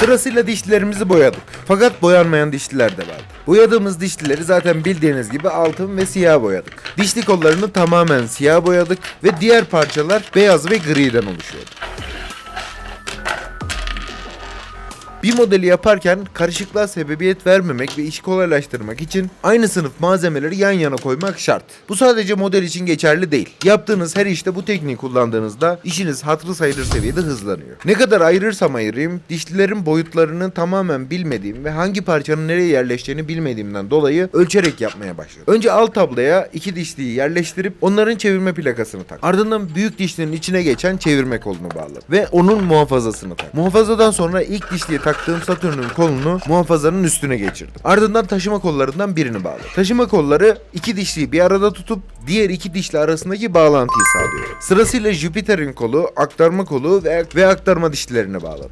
Sırasıyla dişlilerimizi boyadık. Fakat boyanmayan dişliler de vardı. Boyadığımız dişlileri zaten bildiğiniz gibi altın ve siyah boyadık. Dişli kollarını tamamen siyah boyadık ve diğer parçalar beyaz ve griden oluşuyordu. Bir modeli yaparken karışıklığa sebebiyet vermemek ve işi kolaylaştırmak için aynı sınıf malzemeleri yan yana koymak şart. Bu sadece model için geçerli değil. Yaptığınız her işte bu tekniği kullandığınızda işiniz hatırı sayılır seviyede hızlanıyor. Ne kadar ayırırsam ayırayım dişlilerin boyutlarını tamamen bilmediğim ve hangi parçanın nereye yerleşeceğini bilmediğimden dolayı ölçerek yapmaya başladım. Önce alt tabloya iki dişliyi yerleştirip onların çevirme plakasını tak. Ardından büyük dişlinin içine geçen çevirme kolunu bağladım. Ve onun muhafazasını tak. Muhafazadan sonra ilk dişliye taktığım Satürn'ün kolunu muhafazanın üstüne geçirdim. Ardından taşıma kollarından birini bağladım. Taşıma kolları iki dişliyi bir arada tutup diğer iki dişli arasındaki bağlantıyı sağlıyor. Sırasıyla Jüpiter'in kolu, aktarma kolu ve, ve aktarma dişlilerine bağladım.